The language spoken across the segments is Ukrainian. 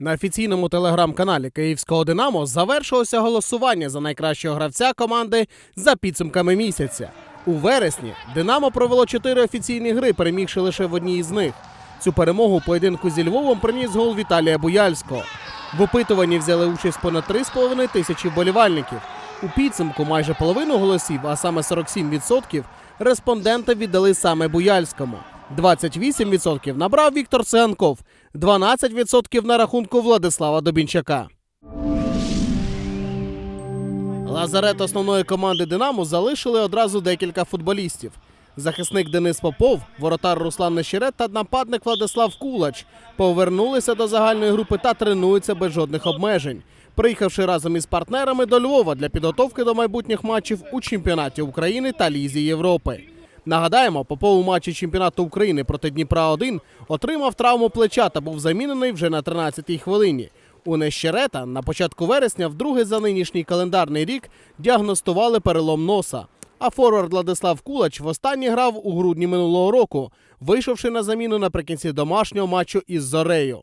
На офіційному телеграм-каналі Київського Динамо завершилося голосування за найкращого гравця команди за підсумками місяця. У вересні Динамо провело чотири офіційні гри, перемігши лише в одній із них. Цю перемогу поєдинку зі Львовом приніс гол Віталія Буяльського. В опитуванні взяли участь понад 3,5 тисячі вболівальників. У підсумку майже половину голосів, а саме 47%, респонденти віддали саме Буяльському. 28% набрав Віктор Циганков, 12% на рахунку Владислава Добінчака. Лазарет основної команди Динамо залишили одразу декілька футболістів. Захисник Денис Попов, воротар Руслан Нещерет та нападник Владислав Кулач повернулися до загальної групи та тренуються без жодних обмежень, приїхавши разом із партнерами до Львова для підготовки до майбутніх матчів у чемпіонаті України та Лізі Європи. Нагадаємо, Попов у матчі чемпіонату України проти Дніпра 1 отримав травму плеча та був замінений вже на 13-й хвилині. У Нещерета на початку вересня, вдруге за нинішній календарний рік, діагностували перелом носа. А форвард Владислав Кулач востаннє грав у грудні минулого року, вийшовши на заміну наприкінці домашнього матчу із Зорею.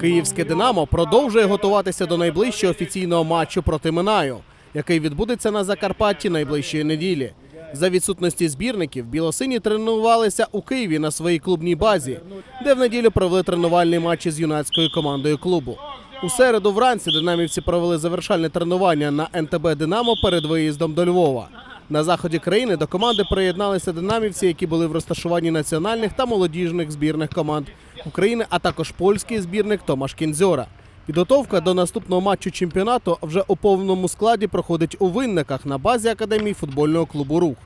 Київське Динамо продовжує готуватися до найближчого офіційного матчу проти Минаю, який відбудеться на Закарпатті найближчої неділі. За відсутності збірників білосині тренувалися у Києві на своїй клубній базі, де в неділю провели тренувальний матч із юнацькою командою клубу. У середу вранці динамівці провели завершальне тренування на НТБ Динамо перед виїздом до Львова. На заході країни до команди приєдналися динамівці, які були в розташуванні національних та молодіжних збірних команд України, а також польський збірник Томаш Кінзьора. Підготовка до наступного матчу чемпіонату вже у повному складі проходить у винниках на базі академії футбольного клубу Рух.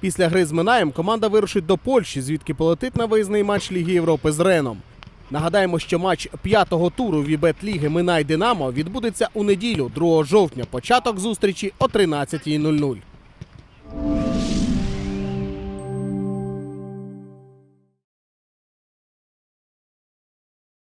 Після гри з Минаєм команда вирушить до Польщі, звідки полетить на виїзний матч Ліги Європи з Реном. Нагадаємо, що матч п'ятого туру Вібет Ліги Минай Динамо відбудеться у неділю, 2 жовтня. Початок зустрічі о 13.00.